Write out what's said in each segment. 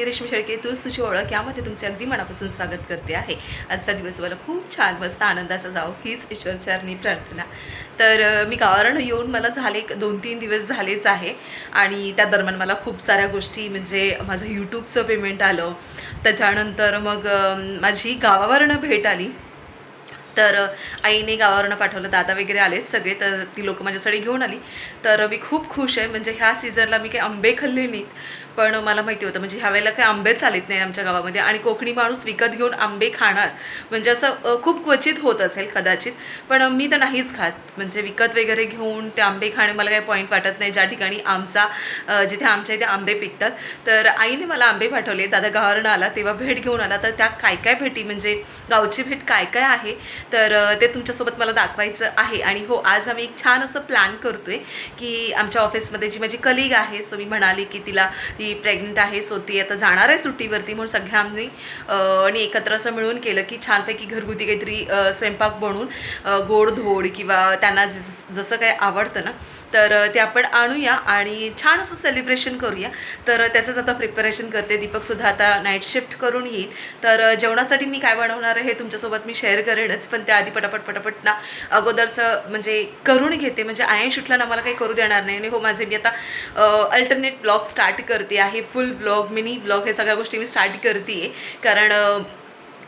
मी रेश्मी शेळके तूच तुझी ओळख यामध्ये तुमचे अगदी मनापासून स्वागत करते आहे. आजचा दिवस मला खूप छान मस्त आनंदाचा जावं हीच ईश्वरचरणी प्रार्थना. तर मी गावावरून येऊन मला झाले एक दोन तीन दिवस झालेच आहे आणि त्या दरम्यान मला खूप साऱ्या गोष्टी म्हणजे माझं यूट्यूबचं पेमेंट आलं. त्याच्यानंतर मग माझी गावावरनं भेट आली. तर आईने गावावरनं पाठवलं दादा वगैरे आलेच सगळे तर ती लोकं माझ्यासाठी घेऊन आली. तर मी खूप खुश आहे म्हणजे ह्या सीझनला मी काही आंबे खाल्ले नाहीत. पण मला माहिती होतं म्हणजे ह्या वेळेला काही आंबेच आलेत नाही आमच्या गावामध्ये आणि कोकणी माणूस विकत घेऊन आंबे खाणार म्हणजे असं खूप क्वचित होत असेल कदाचित पण मी तर नाहीच खात. म्हणजे विकत वगैरे घेऊन ते आंबे खाणे मला काही पॉईंट वाटत नाही. ज्या ठिकाणी आमचा जिथे आमच्या इथे आंबे पिकतात तर आईने मला आंबे पाठवले. दादा गावावरून आला तेव्हा भेट घेऊन आला. तर त्या काय काय भेटी म्हणजे गावची भेट काय काय आहे तर ते तुमच्यासोबत मला दाखवायचं आहे. आणि हो आज आम्ही एक छान असं प्लॅन करतोय की आमच्या ऑफिसमध्ये जी माझी कलिग आहे सो मी म्हणाली की तिला ती प्रेग्नंट आहे सो ती आता जाणार आहे सुट्टीवरती म्हणून सगळ्या आम्ही आणि एकत्र असं मिळून केलं की छानपैकी घरगुती काहीतरी स्वयंपाक बनवून गोड गोडधोड किंवा त्यांना जस जसं काही आवडतं ना तर ते आपण आणूया आणि छान असं सेलिब्रेशन करूया. तर त्याचंच आता प्रिपरेशन करते. दीपकसुद्धा आता नाईट शिफ्ट करून येईल. तर जेवणासाठी मी काय बनवणार आहे हे तुमच्यासोबत मी शेअर करेनच पण त्याआधी पटापट पटापट ना अगोदरचं म्हणजे करून घेते. म्हणजे आयन शूटला ना मला काही करू देणार नाही. आणि हो माझे मी आता अल्टरनेट ब्लॉग स्टार्ट करते आहे फुल ब्लॉग मिनी ब्लॉग हे सगळ्या गोष्टी मी स्टार्ट करते आहे कारण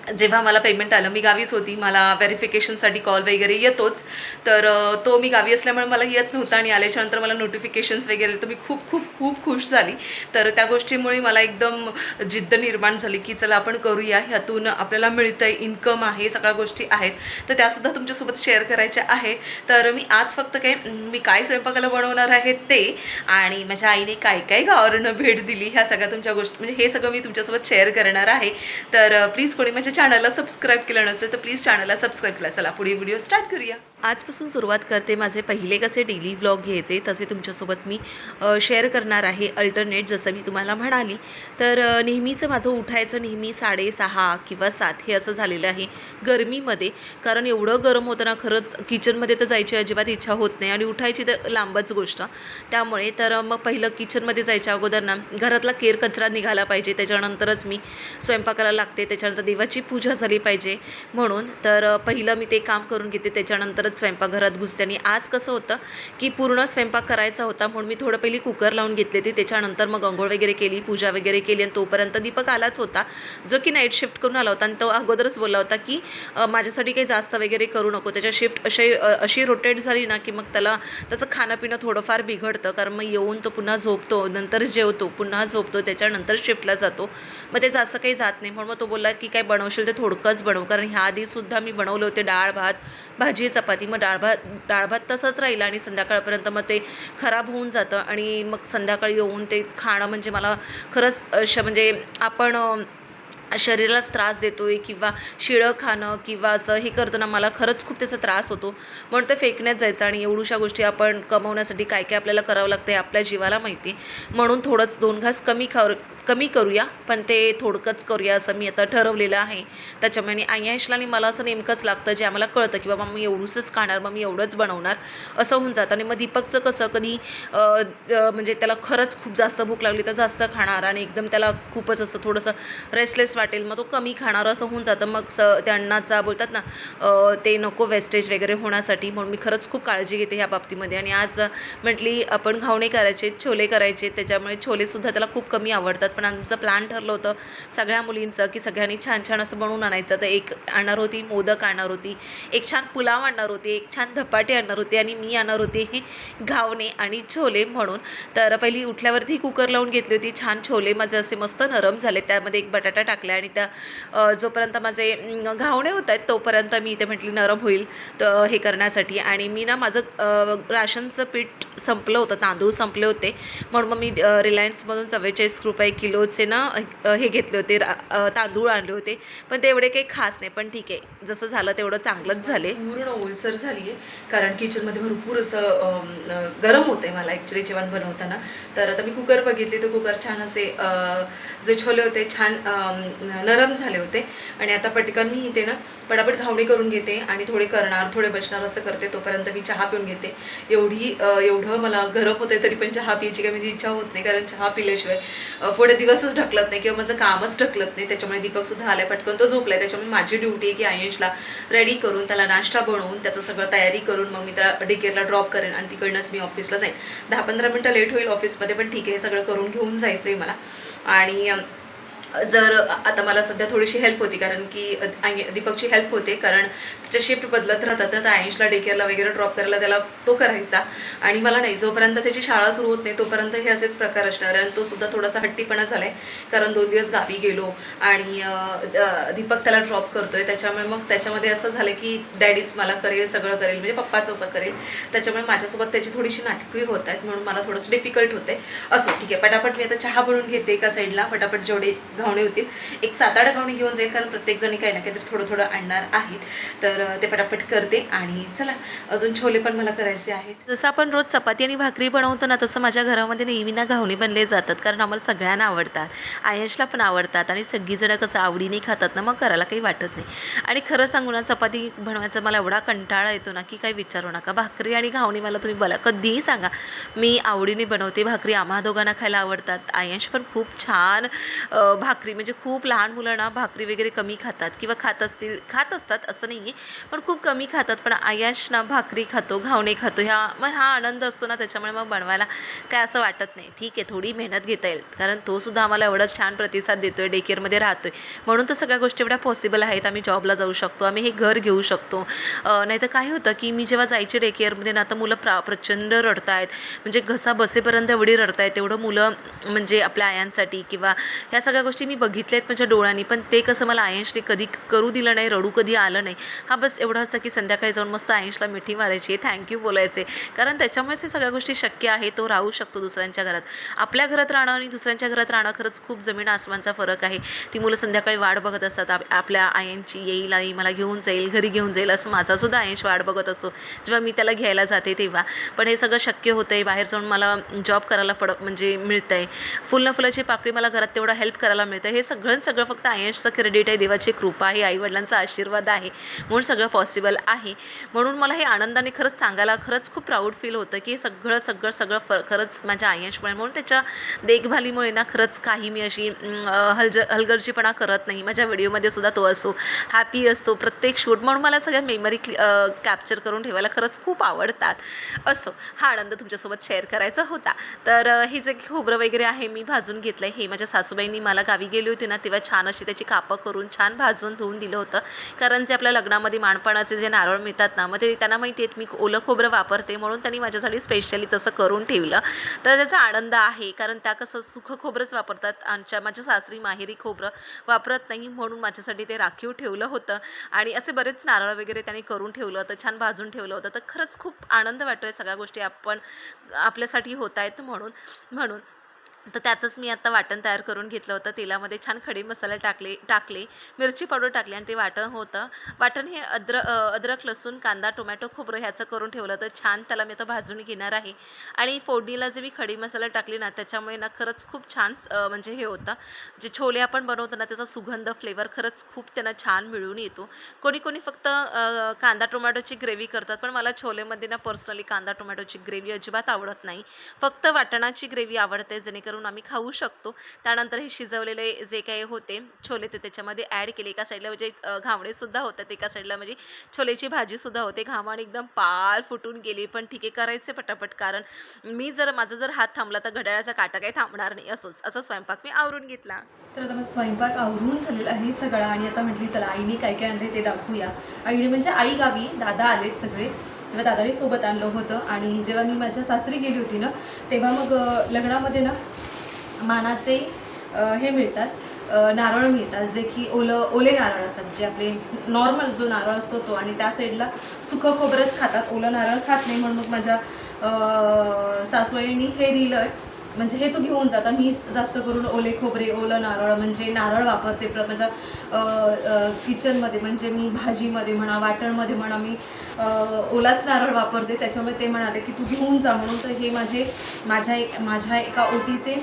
जेव्हा मला पेमेंट आलं मी गावीच होती मला व्हेरिफिकेशनसाठी कॉल वगैरे येतोच. तर तो मी गावी असल्यामुळे मला येत नव्हता आणि आल्याच्यानंतर मला नोटिफिकेशन्स वगैरे तर मी खूप खूप खूप खुश झाली. तर त्या गोष्टीमुळे मला एकदम जिद्द निर्माण झाली की चला आपण करूया ह्यातून आपल्याला मिळतं आहे इन्कम आहे सगळ्या गोष्टी आहेत. तर त्यासुद्धा तुमच्यासोबत शेअर करायच्या आहे. तर मी आज फक्त काय मी काय स्वयंपाकाला बनवणार आहे ते आणि माझ्या आईने काय काय गावावरनं भेट दिली ह्या सगळ्या तुमच्या गोष्टी म्हणजे हे सगळं मी तुमच्यासोबत शेअर करणार आहे. तर प्लीज कोणी माझ्या चॅनलला सबस्क्राईब केलं नसेल तर प्लीज चॅनलला सबस्क्राईब केला. चला पुढे व्हिडिओ स्टार्ट करूया. आजपासून सुरुवात करते माझे पहिले कसे डेली व्लॉग घ्यायचे तसे तुमच्यासोबत मी शेअर करणार आहे अल्टरनेट जसं मी तुम्हाला म्हणाली. तर नेहमीचं माझं उठायचं नेहमी साडेसहा किंवा सात हे असं झालेलं आहे गरमीमध्ये. कारण एवढं गरम होतं ना खरंच किचनमध्ये तर जायची अजिबात इच्छा होत नाही आणि उठायची तर लांबच गोष्ट. त्यामुळे तर मग पहिलं किचनमध्ये जायच्या अगोदर ना घरातला केर कचरा निघाला पाहिजे. त्याच्यानंतरच मी स्वयंपाकाला लागते. त्याच्यानंतर देवाची पूजा झाली पाहिजे. म्हणून तर पहिलं मी ते काम करून घेते. त्याच्यानंतरच स्वयंपाकघरात घुसते. आणि आज कसं होतं की पूर्ण स्वयंपाक करायचा होता म्हणून मी थोडं पहिली कुकर लावून घेतले होती. त्याच्यानंतर मग अंघोळ वगैरे केली पूजा वगैरे केली आणि तोपर्यंत दीपक आलाच होता. जो की नाईट शिफ्ट करून आला होता आणि तो अगोदरच बोलला होता की माझ्यासाठी काही जास्त वगैरे करू नको. त्याच्या शिफ्ट अशी अशी रोटेट झाली ना की मग त्याला त्याचं खाणं पिणं थोडंफार बिघडतं. कारण मग येऊन तो पुन्हा झोपतो नंतर जेवतो पुन्हा झोपतो त्याच्यानंतर शिफ्टला जातो. मग ते जास्त काही जात नाही. म्हणून मग तो बोलला की काय बनवशील ते थोडकंच बनव. कारण ह्या आधीसुद्धा मी बनवले होते डाळ भात भाजी चपाती. मग डाळ भात डाळ भात तसंच राहिलं आणि संध्याकाळपर्यंत मग ते खराब होऊन जातं आणि मग संध्याकाळी येऊन ते खाणं म्हणजे मला खरंच अशा म्हणजे आपण शरीरालाच त्रास देतो आहे किंवा शिळं खाणं किंवा असं हे करताना मला खरंच खूप त्याचा त्रास होतो. म्हणून ते फेकण्यात जायचं आणि एवढूशा गोष्टी आपण कमवण्यासाठी काय काय आपल्याला करावं लागतं हे आपल्या जीवाला माहिती. म्हणून थोडंच दोन घास कमी खाऊ कमी करूया पण ते थोडकंच करूया असं मी आता ठरवलेलं आहे. त्याच्यामुळे आयशला आणि मला असं नेमकंच लागतं जे आम्हाला कळतं की बाबा मी एवढंच खाणार मग मी एवढंच बनवणार असं होऊन जातं. आणि मग दीपकचं कसं कधी म्हणजे त्याला खरंच खूप जास्त भूक लागली तर जास्त खाणार आणि एकदम त्याला खूपच असं थोडंसं रेस्टलेस वाटेल मग तो कमी खाणार असं होऊन जातं. मग स त्या अन्नाचा बोलतात ना ते नको वेस्टेज वगैरे होण्यासाठी म्हणून मी खरंच खूप काळजी घेते ह्या बाबतीमध्ये. आणि आज म्हटली आपण घावणे करायचे छोले करायचे त्याच्यामुळे छोलेसुद्धा त्याला खूप कमी आवडतात. पण आमचं प्लॅन ठरलं होतं सगळ्या मुलींचं की सगळ्यांनी छान छान असं बनवून आणायचं. तर एक आणणार होती मोदक आणणार होती एक छान पुलाव आणणार होती एक छान धपाटे आणणार होती आणि मी आणणार होते हे घावणे आणि छोले म्हणून. तर पहिली उठल्यावरती कुकर लावून घेतली होती छान छोले माझे असे मस्त नरम झाले त्यामध्ये एक बटाटा टाकला आणि त्या जोपर्यंत माझे घावणे होत आहेत तोपर्यंत मी इथे म्हटली नरम होईल तर हे करण्यासाठी. आणि मी ना माझं राशनचं पीठ संपलं होतं तांदूळ संपले होते. म्हणून मग मी रिलायन्समधून चव्वेचाळीस रुपये किलोचे ना हे घेतले होते तांदूळ आणले होते. पण ते एवढे काही खास नाही पण ठीक आहे. जसं झालं तेवढं चांगलंच झाले. पूर्ण ओलसर झाली आहे कारण किचनमध्ये भरपूर असं गरम होतं आहे मला ॲक्च्युली जेवण बनवताना. तर आता मी कुकर बघितले तर कुकर छान असे जे छोले होते छान नरम झाले होते. आणि आता पटकन मी इथे ना पटापट घावणी करून घेते आणि थोडे करणार थोडे बसणार असं करते तोपर्यंत मी चहा पिऊन घेते. एवढी एवढं मला गरम होते तरी पण चहा पियाची काही माझी इच्छा होत नाही कारण चहा पिल्याशिवाय पोट माझ्याकडे दिवसच ढकलत नाही किंवा माझं कामच ढकलत नाही. त्याच्यामुळे दीपकसुद्धा आलाय. पटकन तो झोपलाय. त्याच्यामुळे माझी ड्युटी आहे की आयुषला रेडी करून त्याला नाश्ता बनवून त्याचं सगळं तयारी करून मग मी त्याला डिकेअरला ड्रॉप करेन आणि तिकडनंच मी ऑफिसला जाईन. दहा पंधरा मिनटं लेट होईल ऑफिसमध्ये पण ठीक आहे. हे सगळं करून घेऊन जायचं आहे मला. आणि जर आता मला सध्या थोडीशी हेल्प होती कारण की दीपकची हेल्प होते कारण त्याच्या शिफ्ट बदलत राहतात तर आयुषला डेकेअरला वगैरे ड्रॉप करायला त्याला तो करायचा. आणि मला नाही जोपर्यंत त्याची शाळा सुरू होत नाही तोपर्यंत हे असेच प्रकार असणार आणि तो सुद्धा थोडासा हट्टीपणा झाला आहे कारण दोन दिवस गावी गेलो आणि दीपक त्याला ड्रॉप करतो आहे त्याच्यामुळे मग त्याच्यामध्ये असं झालं की डॅडीच मला करेल सगळं करेल म्हणजे पप्पाच असं करेल. त्याच्यामुळे माझ्यासोबत त्याची थोडीशी नाटकी होत आहेत म्हणून मला थोडंसं डिफिकल्ट होते असो ठीक आहे पटापट मी आता चहा बनवून घेते एका साईडला पटापट जेवढे घावणे होतील. एक सात आठ घावणे घेऊन जाईल कारण प्रत्येकजणी काही ना काहीतरी थोडं थोडं आणणार आहेत. तर ते पटापट करते आणि चला अजून छोले पण मला करायचे आहेत. जसं आपण रोज चपाती आणि भाकरी बनवतो ना तसं माझ्या घरामध्ये नेहमी ना घावणे बनले जातात कारण आम्हाला सगळ्यांना आवडतात. आयशला पण आवडतात आणि सगळीजणं कसं आवडीने खातात ना मग करायला काही वाटत नाही. आणि खरं सांगू ना चपाती बनवायचा मला एवढा कंटाळा येतो ना की काही विचारू नका. भाकरी आणि घावणी मला तुम्ही बोला कधीही सांगा. मी आवडीने बनवते भाकरी आम्हा दोघांना खायला आवडतात. आयश पण खूप छान अ, भाकरी म्हणजे खूप लहान मुलं ना भाकरी वगैरे कमी खातात किंवा खात असतील खात असतात असं नाही आहे पण खूप कमी खातात. पण आयाश ना भाकरी खातो घावणे खातो ह्या मग हा आनंद असतो ना त्याच्यामुळे मग बनवायला काय असं वाटत नाही. ठीक आहे थोडी मेहनत घेता येईल कारण तो सुद्धा आम्हाला एवढाच छान प्रतिसाद देतो आहे डेकेअरमध्ये राहतो आहे म्हणून तर सगळ्या गोष्टी एवढ्या पॉसिबल आहेत आम्ही जॉबला जाऊ शकतो आम्ही हे घर घेऊ शकतो. नाही तर काय होतं की मी जेव्हा जायचे डेकेअरमध्ये ना तर मुलं प्रा प्रचंड रडतायत म्हणजे घसा बसेपर्यंत एवढी रडतायत तेवढं मुलं म्हणजे आपल्या आयांसाठी किंवा ह्या सगळ्या गोष्टी मी बघितल्या आहेत माझ्या डोळ्यांनी पण ते कसं मला आयंशने कधी करू दिलं नाही रडू कधी आलं नाही हा बस एवढं असतं की संध्याकाळी जाऊन मस्त आयंशला मिठी मारायची थँक्यू बोलायचे. कारण त्याच्यामुळेच हे सगळ्या गोष्टी शक्य आहे तो राहू शकतो दुसऱ्यांच्या घरात. आपल्या घरात राहणं आणि दुसऱ्यांच्या घरात राहणं खरंच खूप जमीन आसमानचा फरक आहे. ती मुलं संध्याकाळी वाट बघत असतात आप आपल्या आयांची येईल आई मला घेऊन जाईल घरी घेऊन जाईल असं माझासुद्धा आयंश वाट बघत असतो. जेव्हा मी त्याला घ्यायला जाते तेव्हा. पण हे सगळं शक्य होतं आहे बाहेर जाऊन मला जॉब करायला पड म्हणजे मिळतं आहे फुल फुलाची पाकळी मला घरात तेवढा हेल्प करायला मिळतं. हे सगळं सगळं फक्त आयशचं क्रेडिट आहे. देवाची कृपा आहे. आईवडिलांचा आशीर्वाद आहे. म्हणून सगळं पॉसिबल आहे. म्हणून मला हे आनंदाने खरंच सांगायला खरंच खूप प्राऊड फील होतं की सगळं सगळं सगळं फ खरंच माझ्या आयंशमुळे म्हणून त्याच्या देखभालीमुळे ना खरंच काही मी अशी हलज हलगर्जीपणा करत नाही. माझ्या व्हिडिओमध्ये सुद्धा तो असो हॅपी असतो प्रत्येक शूट म्हणून मला सगळ्या मेमरी कॅप्चर करून ठेवायला खरंच खूप आवडतात. असो. हा आनंद तुमच्यासोबत शेअर करायचा होता. तर हे जे खोबरं वगैरे आहे मी भाजून घेतलं आहे हे माझ्या सासूबाईंनी मला गावी गेली होती ना तेव्हा छान अशी त्याची कापं करून छान भाजून धुवून दिलं होतं. कारण जे आपल्या लग्नामध्ये माणपणाचे जे नारळ मिळतात ना मग ते त्यांना माहिती आहेत मी ओलं खोबरं वापरते म्हणून त्यांनी माझ्यासाठी स्पेशली तसं करून ठेवलं. तर त्याचा आनंद आहे कारण त्या कसं सुखं खोबरंच वापरतात. आमच्या माझ्या सासरी माहेरी खोबरं वापरत नाही म्हणून माझ्यासाठी ते राखीव ठेवलं होतं. आणि असे बरेच नारळ वगैरे त्यांनी करून ठेवलं होतं छान भाजून ठेवलं होतं. तर खरंच खूप आनंद वाटतो आहे सगळ्या गोष्टी आपण आपल्यासाठी होत आहेत म्हणून म्हणून. तर त्याचंच मी आत्ता वाटण तयार करून घेतलं होतं. तेलामध्ये छान खडे मसाला टाकले टाकले. मिरची पावडर टाकली आणि ते वाटण होतं. वाटण हे अद्र अद्रक लसूण कांदा टोमॅटो खोबरं ह्याचं करून ठेवलं तर छान त्याला मी आता भाजून घेणार आहे. आणि फोडणीला जे मी खडी मसाला टाकली ना त्याच्यामुळे ना खरंच खूप छान म्हणजे हे होतं. जे छोले आपण बनवतो ना त्याचा सुगंध फ्लेवर खरंच खूप त्यांना छान मिळून येतो. कोणी कोणी फक्त कांदा टोमॅटोची ग्रेव्ही करतात पण मला छोलेमध्ये ना पर्सनली कांदा टोमॅटोची ग्रेव्ही अजिबात आवडत नाही. फक्त वाटणाची ग्रेव्ही आवडते जेणेकरून आम्ही खाऊ शकतो. त्यानंतर हे शिजवलेले जे काही होते छोले ते त्याच्यामध्ये ॲड केले. एका साईडला म्हणजे घावणेसुद्धा होतात. एका साईडला म्हणजे छोलेची भाजीसुद्धा होते. घामण एकदम पार फुटून गेली पण ठीक आहे करायचे पटापट. कारण मी जर माझा जर हात थांबला तर घड्याळाचा काटा काही थांबणार नाही. असंच असा स्वयंपाक मी आवरून घेतला. तर आता माझा स्वयंपाक आवरून झालेला आहे सगळा. आणि आता म्हटली चला आईने काय काय आणले ते दाखवूया. आईने म्हणजे आई गावी दादा आलेत सगळे. तेव्हा दादाने सोबत आणलं होतं. आणि जेव्हा मी माझ्या सासरी गेली होती ना तेव्हा मग लग्नामध्ये ना मानाचे हे मिळतात. नारळ मिळतात जे की ओलं ओले नारळ असतात जे आपले नॉर्मल जो नारळ असतो तो. आणि त्या साईडला सुखं खोबरंच खातात. ओलं नारळ खात नाही म्हणून मग माझ्या सासवाईनी हे दिलं आहे म्हणजे हे तू घेऊन जाता मीच जास्त करून ओले खोबरे ओलं नारळ म्हणजे नारळ वापरते. प्र माझ्या किचनमध्ये म्हणजे मी भाजीमध्ये म्हणा वाटणमध्ये म्हणा मी ओलाच नारळ वापरते. त्याच्यामुळे ते म्हणाले की तू घेऊन जा म्हणून. तर हे माझे माझ्या एक माझ्या एका ओटीचे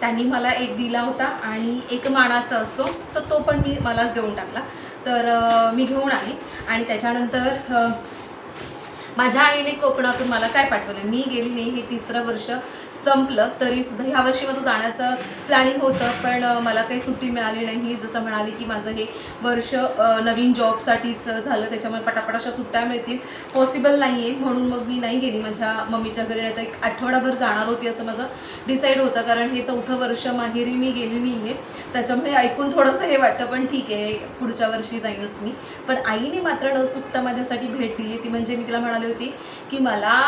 त्यांनी मला एक दिला होता आणि एक मानाचा असतो तर तो पण मी मलाच देऊन टाकला. तर मी घेऊन आले आणि त्याच्यानंतर माझ्या आईने कोकणातून मला काय पाठवलं मी गेली नाही हे तिसरं वर्ष संपलं तरी सुद्धा ह्या वर्षी माझं जाण्याचं प्लॅनिंग होतं पण मला काही सुट्टी मिळाली नाही. जसं म्हणाले की माझं हे वर्ष नवीन जॉबसाठीच झालं त्याच्यामुळे पटापट अशा सुट्ट्या मिळतील. पॉसिबल नाही आहे म्हणून मग मी नाही गेली. माझ्या मम्मीच्या घरी नाही तर एक आठवडाभर जाणार होती असं माझं डिसाईड होतं कारण हे चौथं वर्ष माहेरी मी गेली नाही आहे त्याच्यामुळे ऐकून थोडंसं हे वाटतं पण ठीक आहे पुढच्या वर्षी जाईनच मी. पण आईने मात्र न चुकता माझ्यासाठी भेट दिली. ती म्हणजे मी तिला म्हणाले होती की मला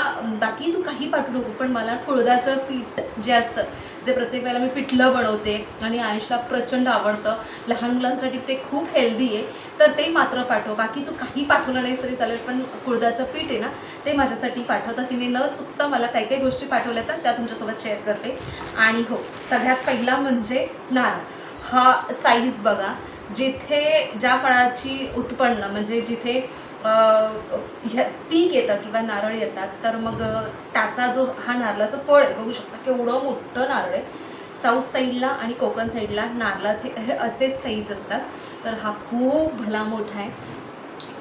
बाकी तू काही पाठवू नको पण मला कुळदाचं पीठ जे असतं जे प्रत्येक वेळेला मी पिठलं बनवते आणि आयुषला प्रचंड आवडतं लहान मुलांसाठी ते खूप हेल्दी आहे तर ते मात्र पाठव. बाकी तू काही पाठवलं नाहीस तरी चालेल पण कुळदाचं पीठ आहे ना ते माझ्यासाठी पाठवतं तिने न चुकता मला काही काही गोष्टी पाठवल्या तर त्या तुमच्यासोबत शेअर करते. आणि हो सगळ्यात पहिला म्हणजे नारळ. हा साईज बघा जिथे ज्या फळाची उत्पन्न म्हणजे जिथे ह्या पीक येतं किंवा नारळ येतात तर मग त्याचा जो हा नारळाचं फळ आहे बघू शकता केवढं मोठं नारळ आहे. साऊथ साईडला आणि कोकण साईडला नारळाचे हे असेच साईज असतात. तर हा खूप भला मोठा आहे.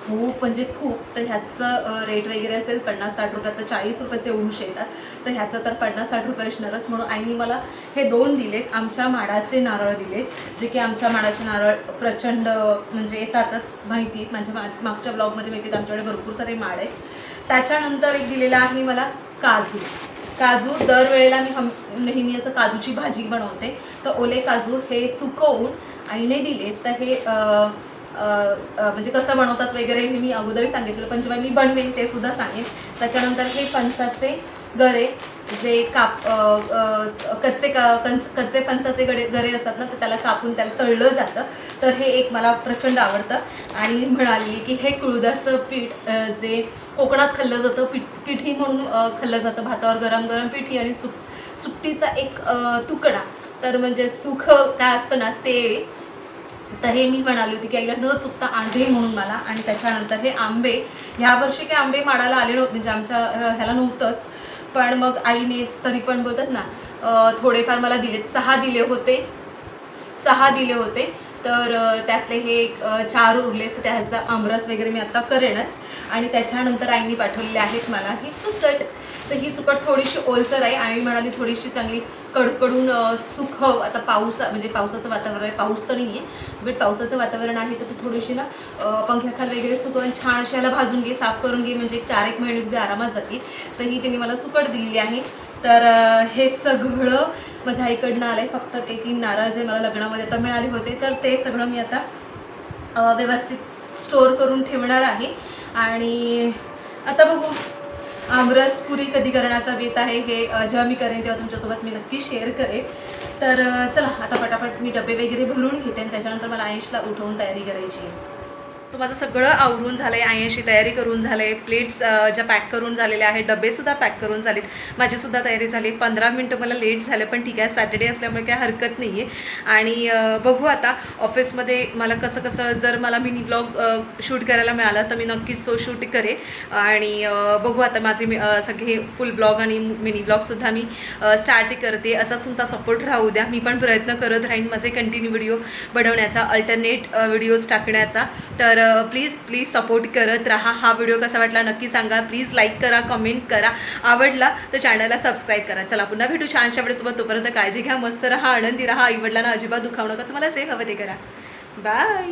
खूप म्हणजे खूप. तर ह्याचं रेट वगैरे असेल पन्नास साठ रुपयात तर चाळीस रुपयाचे उंश येतात. तर ह्याचं तर पन्नास साठ रुपये असणारच. म्हणून आईने मला हे दोन दिलेत. आमच्या माडाचे नारळ दिलेत. जे की आमच्या माडाचे नारळ प्रचंड म्हणजे येतातच माहिती. आहेत माझ्या मागच्या ब्लॉगमध्ये माहिती आहेत आमच्याकडे भरपूर सारे माड आहेत. त्याच्यानंतर एक दिलेला आहे मला काजू. काजू दरवेळेला मी हम नेहमी असं काजूची भाजी बनवते. तर ओले काजू हे सुकवून आईने दिले तर हे म्हणजे कसं बनवतात वगैरे हे मी अगोदरही सांगितलं पण जेव्हा मी बनवेन ते सुद्धा सांगेन. त्याच्यानंतर हे फणसाचे गरे जे काप कच्चे का कंच कच्चे फणसाचे गडे गरे असतात ना तर त्याला कापून त्याला तळलं जातं. तर हे एक मला प्रचंड आवडतं. आणि म्हणाली की हे कुळदाचं पीठ जे कोकणात खाल्लं जातं पीठ पिठी म्हणून खाल्लं जातं भातावर गरम गरम पिठी आणि सुक सुकटीचा एक तुकडा. तर म्हणजे सुख काय असतं ना ते तर हे मी म्हणाली होती की आईला न चुकता आंबे म्हणून मला आणि त्याच्यानंतर हे आंबे. ह्या वर्षी काही आंबे माडाला आले नव्हते म्हणजे आमच्या ह्याला नव्हतंच. पण मग आईने तरी पण बोलतात ना थोडेफार मला दिलेत. सहा दिले होते. सहा दिले होते. तर त्यातले हे चार उरले तर त्याचा आमरस वगैरे मी आता करेनच. आणि त्याच्यानंतर आईने पाठवलेले आहेत मला ही सुकट. तर ही सुकट थोडीशी ओलसर आहे. आई म्हणाली थोडीशी चांगली कडकडून सुखव आता पाऊस म्हणजे पावसाचं वातावरण आहे. पाऊस तर नाही आहे बट पावसाचं वातावरण आहे तर तू थोडीशी ना पंख्याखाल वगैरे सुकव आणि छान अशी याला भाजून घे साफ करून घे. म्हणजे चार एक महिने जे आरामात जातील. तर ही तिने मला सुकट दिलेली आहे. तर हे सगळं माझ्या आईकडनं आलं आहे फक्त ते तीन नारळ जे मला लग्नामध्ये आता मिळाले होते तर ते सगळं मी आता व्यवस्थित स्टोअर करून ठेवणार आहे. आणि आता बघू आमरस पुरी कधी करण्याचा बेत आहे हे जेव्हा मी करेन तेव्हा तुमच्यासोबत मी नक्की शेअर करेन. तर चला आता पटापट मी डबे वगैरे भरून घेते आणि त्याच्यानंतर मला आयुषला उठवून तयारी करायची आहे. सो माझं सगळं आवरून झालं आहे आयशी तयारी करून झालं आहे प्लेट्स ज्या पॅक करून झालेल्या आहेत डबेसुद्धा पॅक करून झालेत. माझीसुद्धा तयारी झाली. पंधरा मिनटं मला लेट झालं पण ठीक आहे सॅटर्डे असल्यामुळे काय हरकत नाही आहे आणि बघू आता ऑफिसमध्ये मला कसं कसं जर मला मिनी ब्लॉग शूट करायला मिळाला तर मी नक्कीच तो शूट करेन. आणि बघू आता माझे मी सगळे फुल ब्लॉग आणि मिनी ब्लॉगसुद्धा मी स्टार्ट करते. असाच तुमचा सपोर्ट राहू द्या. मी पण प्रयत्न करत राहीन माझे कंटिन्यू व्हिडिओ बनवण्याचा अल्टरनेट व्हिडिओज टाकण्याचा. तर तर प्लीज प्लीज सपोर्ट करत राहा. हा व्हिडिओ कसा वाटला नक्की सांगा. प्लीज लाईक करा कमेंट करा. आवडला तर चॅनलला सबस्क्राईब करा. चला पुन्हा भेटू छानशा वेळेसोबत. तोपर्यंत काळजी घ्या मस्त राहा आनंदी राहा. आईवडिलांना अजिबात दुखावू नका. तुम्हाला जे हवं ते करा. बाय